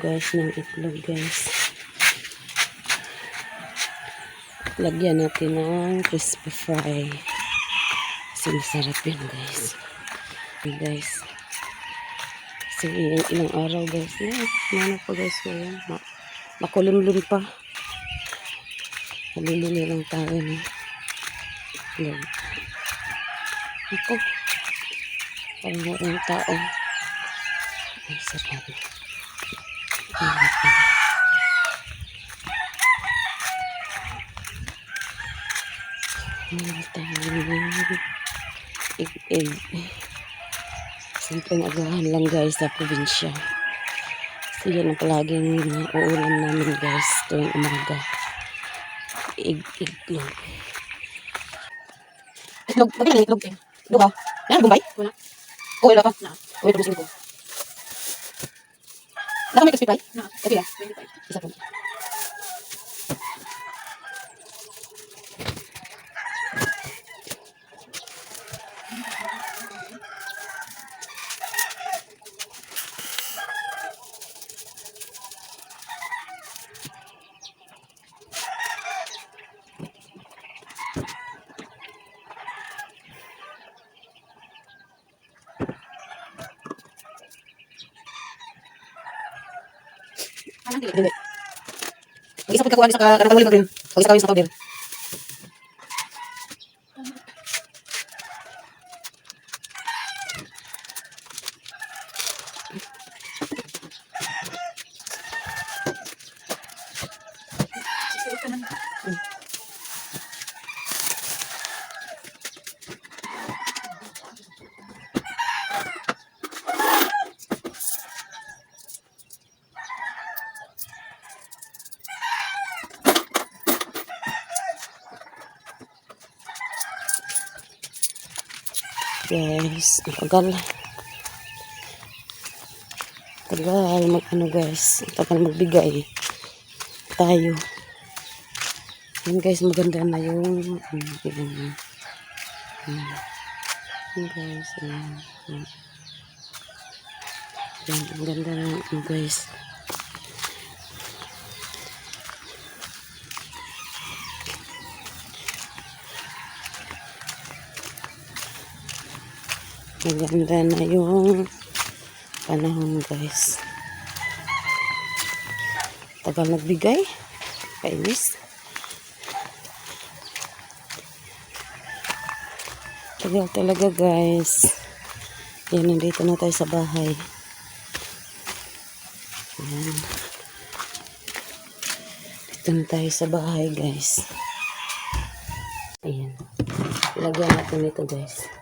guys ng itlog guys. Lagyan natin ng crispy fry. Kasi masarap yun guys. Hey, guys. Kasi ilang, ilang araw guys. Na, ano pa guys ko yan. Ma makulimlim pa. Nalilili lang tayo na. Yan. Ako. Parang walang tao. Ay, sarap. Egg-egg. Simpleng agahan lang guys sa probinsya. Kasi yan ang palaging uulam namin guys tuwing umaga. Egg-egg lang. Itlog, lagi na itlog. Itlog ba? Yan, Bombay? Wala. Oh, wala pa. Na. Ito gusto ko. Naka may pie? Na. Kasi lang. Isa po. Dili. Mag-isa po kakuha sa kanang pangulim rin. Mag-isa kawin sa powder. Guys, tagal. Tagal mag ano guys. Tagal magbigay. Tayo. Yan guys, maganda na yung um. Yan guys. Yan, ang ganda na guys. Maganda na yung panahon guys. Tagal nagbigay. Kainis. Tagal talaga guys. Yan, nandito na tayo sa bahay. Yan. Dito na tayo sa bahay guys. Ayan. Ilagyan natin ito guys.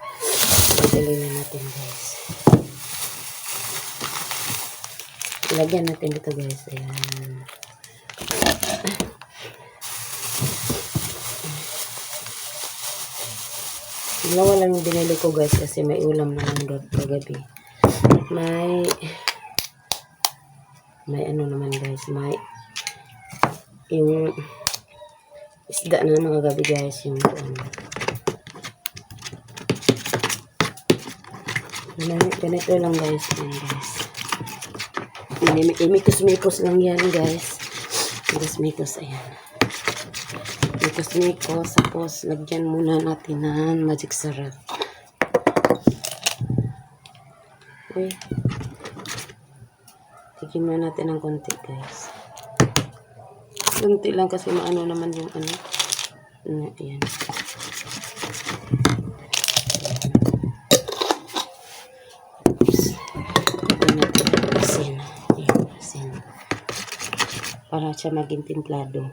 Pagdali na natin guys. Ilagyan natin dito guys. Ayan. Dalawa lang yung binili ko guys kasi may ulam naman gab- kagabi. May may ano naman guys, may yung isda na mga gabi guys, yung ano. Ganito, ganito lang guys, yan guys. Imikos-mikos lang yan guys. Imikos-mikos, ayan. Mikos-mikos, tapos lagyan muna natin ng magic syrup. Uy. Tigyan muna natin ng konti guys. Konti lang kasi maano naman yung ano. Ano, ayan. asin. Ayan, asin. Para siya maging timplado.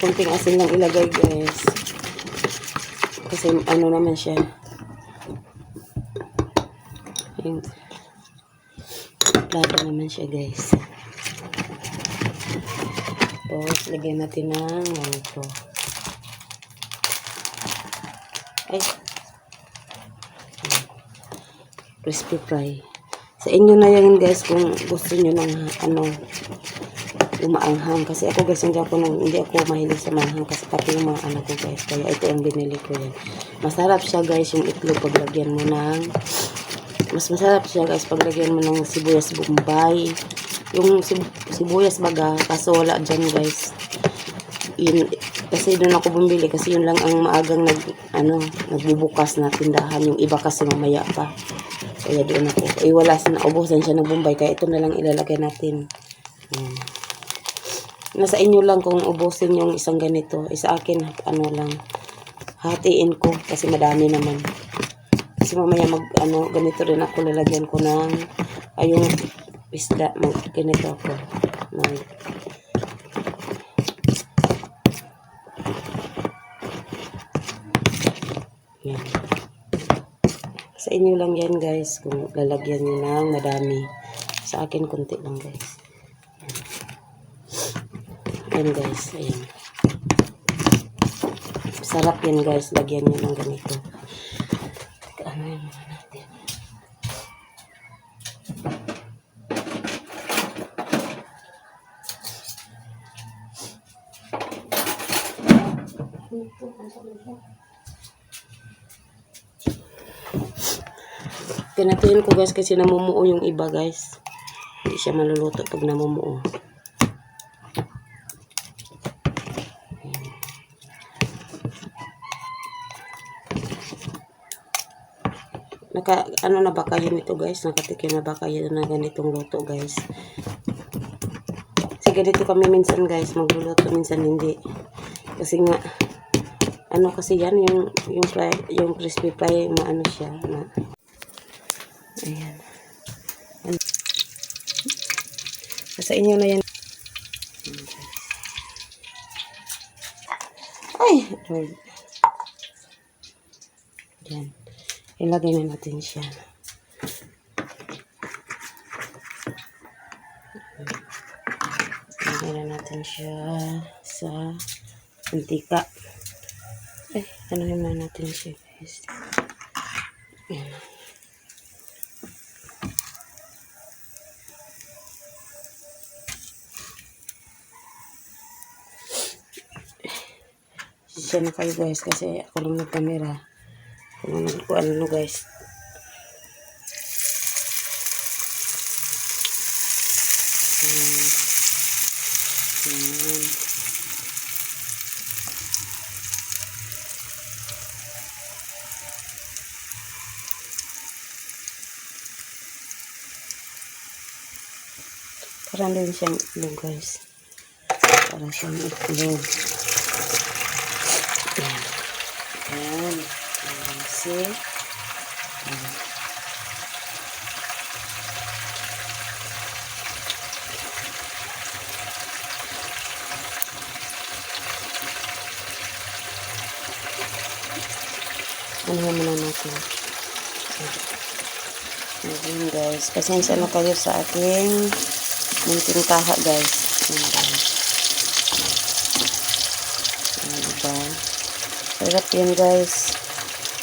Kunting asin lang ilagay guys. Kasi ano naman siya. Yung timplado naman siya guys. Tapos, lagyan natin ng ganito. Ay. Crispy fry. Sa inyo na yan guys kung gusto nyo ng ano yung maanghang. Kasi ako guys, hindi ako, nang, hindi ako mahilig sa maanghang kasi pati yung mga anak ko guys. Kaya ito ang binili ko yan. Masarap siya guys yung itlog paglagyan mo ng mas masarap siya guys paglagyan mo ng sibuyas bombay. Yung sib- sibuyas baga, kaso wala dyan guys. Yun, kasi doon ako bumili kasi yun lang ang maagang nag, ano, nagbubukas na tindahan. Yung iba kasi mamaya pa. Kaya doon ako. Eh wala, naubusan siya ng bombay. Kaya ito na lang ilalagay natin. Ayan. Nasa inyo lang kung ubusin yung isang ganito. Eh, sa akin, ano lang, hatiin ko kasi madami naman. Kasi mamaya mag, ano, ganito rin ako lalagyan ko ng, ay yung isda, mag, ganito ako. Mag, yan. Inyo lang yan guys, kung lalagyan nyo ng madami. Sa akin, konti lang guys. Ayan guys, ayan. Sarap yan guys, lagyan nyo ng ganito. Pinatuyin ko guys kasi namumuo yung iba guys. Hindi siya maluluto pag namumuo. Naka, ano na ba kayo nito guys? Nakatikim na ba kayo na ganitong luto guys? Kasi ganito kami minsan guys, magluluto minsan hindi. Kasi nga, ano kasi yan, yung, yung, fry, yung crispy fry, maano siya, na, ayan. Ano. Sa inyo na yan. Ay! Lord. Yan. Ilagay na natin siya. Ilagay na natin siya sa mantika. Ay, ano naman natin siya guys. Yan. Na kayo guys kasi ako lang nagkamera. Kung ano, kung ano guys. Ayan. Ayan. Parang siyang itlog guys. Parang siyang itlog. Ayan. Ano muna natin? Ayan guys. Pasensya na kayo sa aking munting kaha guys. Ayan guys. Ayan diba? Sarap yun guys.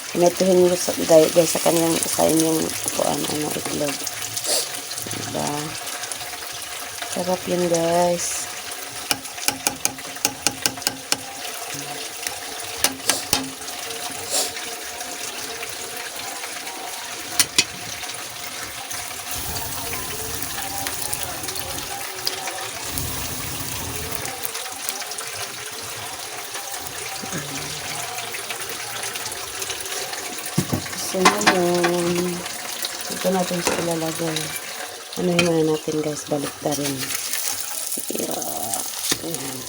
Pinatuhin nyo sa, guys, guys sa kanyang sa inyong kuan ano itlog. Diba? Sarap yun guys. So, ngayon, ito natin ilalagay. Ano yung muna natin guys, balik na rin. Yeah. Ayan.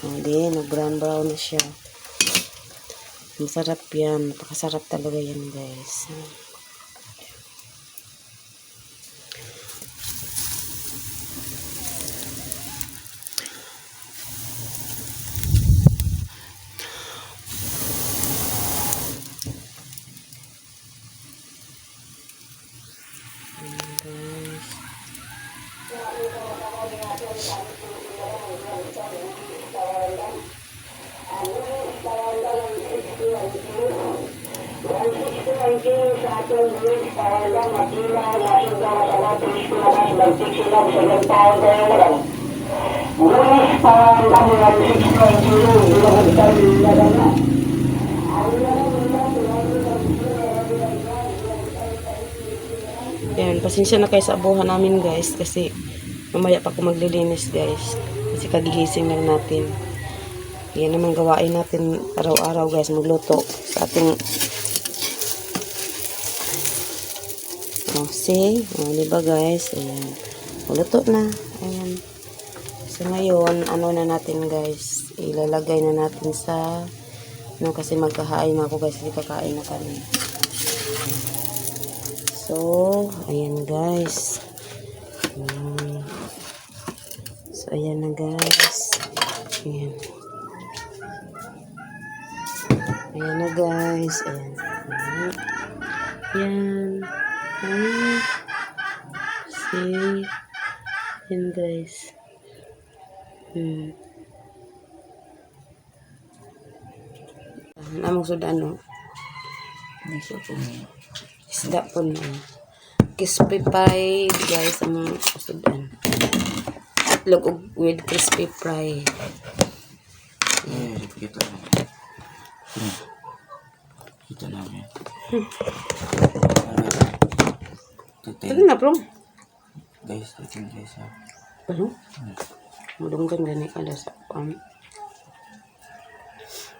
Oh, di, nag-brown brown na siya. Masarap yan. Napakasarap talaga yan guys. guys. Yan, pasensya na kayo sa abuhan namin guys kasi mamaya pa ako maglilinis guys. Kasi kagigising lang natin. Yan naman gawain natin araw-araw guys magluto sa ating Oh, see? Oh, di ba guys? Ayan. Luto na. Ayan. So ngayon, ano na natin guys? Ilalagay na natin sa ano kasi magkahain na ako guys. Hindi kakain na kami. So, ayan guys. So, ayan na guys. Ayan. Ayan na guys. Ayan. Ayan. Ayan. Ayan. See? Ayan guys. Hmm. Namang sudan no? Isda po na. Crispy pie, guys, ang mga usudan. Itlog ug- with crispy fry. Eh, kita na. Hmm. Kita namin. Ito Tutin. na. Guys, tutin guys ha. Ano? Mudunggan gani kada sa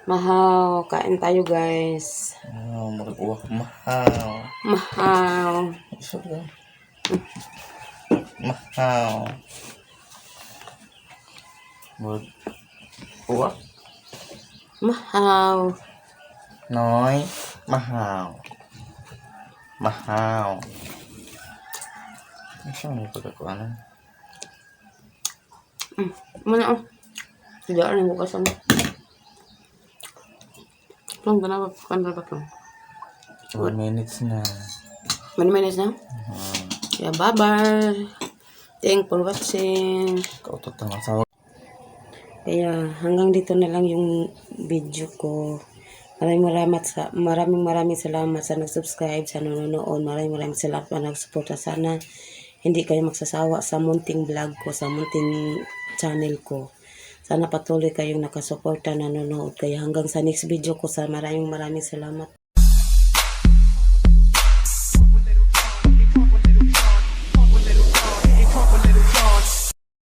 Mahaw, kain tayo guys. Oh, mahaw. Mahaw. Isa lang. Mahaw. Mag uwak. Mahaw. Nói. Mahaw. Mahaw. Isa mo pagkakuanan. Mm. Mana oh. Tidak ada yang bukasan. Belum kenapa kan berapa tuh? One minutes na. Many minutes na? Hmm. Yeah, bye-bye. Thank for watching. Kautot na masawa. Kaya hanggang dito na lang yung video ko. Maraming maraming sa maraming maraming salamat sa nag-subscribe, sa nanonood. Maraming maraming salamat sa nag-suporta. Sana hindi kayo magsasawa sa munting vlog ko, sa munting channel ko. Sana patuloy kayong nakasuporta, nanonood. Kaya hanggang sa next video ko, sa maraming maraming salamat.